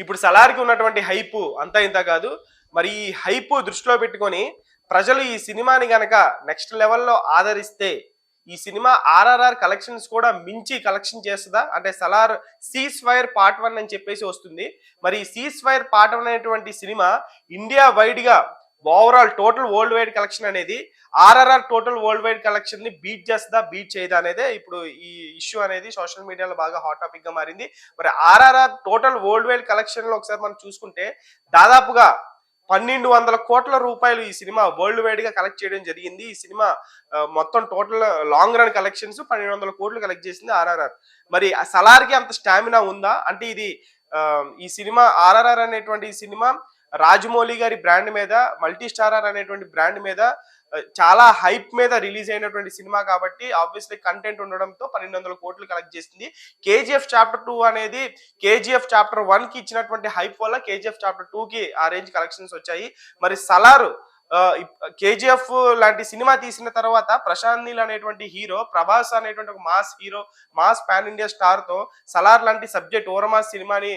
ఇప్పుడు సలార్కి ఉన్నటువంటి హైప్ అంతా ఇంత కాదు. మరి ఈ హైప్ దృష్టిలో పెట్టుకొని ప్రజలు ఈ సినిమాని గనక నెక్స్ట్ లెవెల్లో ఆదరిస్తే ఈ సినిమా ఆర్ఆర్ఆర్ కలెక్షన్స్ కూడా మించి కలెక్షన్ చేస్తుందా? అంటే Salaar Cs fire part one అని చెప్పేసి వస్తుంది. మరి సీస్ ఫైర్ పార్ట్ వన్ అనేటువంటి సినిమా ఇండియా వైడ్గా overall total world wide collection అనేది ఆర్ఆర్ఆర్ టోటల్ వరల్డ్ వైడ్ కలెక్షన్ని బీట్ చేస్తుందా బీట్ చేయదా అనేదే ఇప్పుడు ఈ ఇష్యూ అనేది సోషల్ మీడియాలో బాగా హాట్ టాపిక్గా మారింది. మరి ఆర్ఆర్ఆర్ టోటల్ వరల్డ్ వైడ్ కలెక్షన్లో ఒకసారి మనం చూసుకుంటే దాదాపుగా పన్నెండు వందల కోట్ల రూపాయలు ఈ సినిమా వరల్డ్ వైడ్గా కలెక్ట్ చేయడం జరిగింది. ఈ సినిమా మొత్తం టోటల్ లాంగ్ రన్ కలెక్షన్స్ పన్నెండు వందల కోట్లు కలెక్ట్ చేసింది ఆర్ఆర్ఆర్. మరి సలార్కి అంత స్టామినా ఉందా? అంటే ఇది ఈ సినిమా ఆర్ఆర్ఆర్ అనేటువంటి ఈ సినిమా రాజమౌళి గారి బ్రాండ్ మీద మల్టీ స్టారర్ అనేటువంటి బ్రాండ్ మీద చాలా హైప్ మీద రిలీజ్ అయినటువంటి సినిమా కాబట్టి ఆబ్వియస్లీ కంటెంట్ ఉండడంతో పన్నెండు వందల కోట్లు కలెక్ట్ చేసింది. కేజీఎఫ్ చాప్టర్ టూ అనేది కేజీఎఫ్ చాప్టర్ వన్కి ఇచ్చినటువంటి హైప్ వల్ల కేజీఎఫ్ చాప్టర్ టూ కి ఆ రేంజ్ కలెక్షన్స్ వచ్చాయి. మరి సలార్ కేజీఎఫ్ లాంటి సినిమా తీసిన తర్వాత ప్రశాంత్ నీల్ అనేటువంటి హీరో ప్రభాస్ అనేటువంటి ఒక mass hero mass pan India స్టార్తో Salaar లాంటి సబ్జెక్ట్ ఓరమాస్ సినిమాని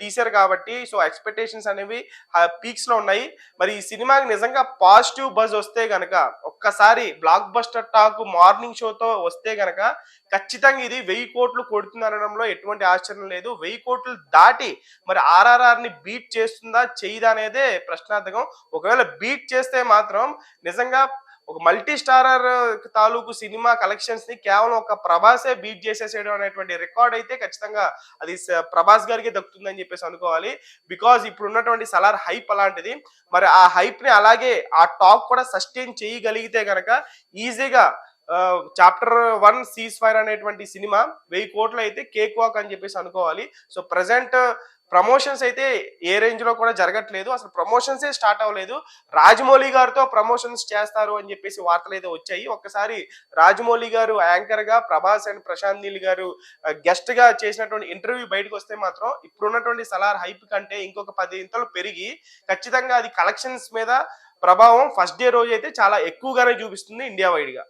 తీశారు కాబట్టి సో ఎక్స్పెక్టేషన్స్ అనేవి పీక్స్లో ఉన్నాయి. మరి ఈ సినిమాకి నిజంగా పాజిటివ్ బజ్ వస్తే గనక ఒక్కసారి బ్లాక్ బస్టర్ టాక్ మార్నింగ్ షోతో వస్తే గనక ఖచ్చితంగా ఇది వెయ్యి కోట్లు కొడుతుంది అనడంలో ఎటువంటి ఆశ్చర్యం లేదు. వెయ్యి కోట్లు దాటి మరి ఆర్ఆర్ఆర్ని బీట్ చేస్తుందా చేయదా అనేదే ప్రశ్నార్థకం. ఒకవేళ బీట్ చేస్తే మాత్రం నిజంగా ఒక మల్టీ స్టారర్ తాలూకు సినిమా కలెక్షన్స్ని కేవలం ఒక ప్రభాసే బీట్ చేసేసేయడం అనేటువంటి రికార్డ్ అయితే ఖచ్చితంగా అది ప్రభాస్ గారికి దక్కుతుందని చెప్పేసి అనుకోవాలి. బికాజ్ ఇప్పుడు ఉన్నటువంటి సలార్ హైప్ అలాంటిది. మరి ఆ హైప్ని అలాగే ఆ టాక్ కూడా సస్టైన్ చేయగలిగితే కనుక ఈజీగా చాప్టర్ వన్ సీస్ ఫైర్ అనేటువంటి సినిమా వెయ్యి కోట్లు అయితే కేక్ వాక్ అని చెప్పేసి అనుకోవాలి. సో ప్రజెంట్ ప్రమోషన్స్ అయితే ఏ రేంజ్లో కూడా జరగట్లేదు. అసలు ప్రమోషన్స్ స్టార్ట్ అవ్వలేదు. రాజమౌళి గారితో ప్రమోషన్స్ చేస్తారు అని చెప్పేసి వార్తలు అయితే వచ్చాయి. ఒక్కసారి రాజమౌళి గారు యాంకర్గా ప్రభాస్ అండ్ ప్రశాంత్ నీల్ గారు గెస్ట్గా చేసినటువంటి ఇంటర్వ్యూ బయటకు వస్తే మాత్రం ఇప్పుడున్నటువంటి సలార్ హైప్ కంటే ఇంకొక పది ఇంతలు పెరిగి ఖచ్చితంగా అది కలెక్షన్స్ మీద ప్రభావం ఫస్ట్ డే రోజు అయితే చాలా ఎక్కువగానే చూపిస్తుంది ఇండియా వైడ్గా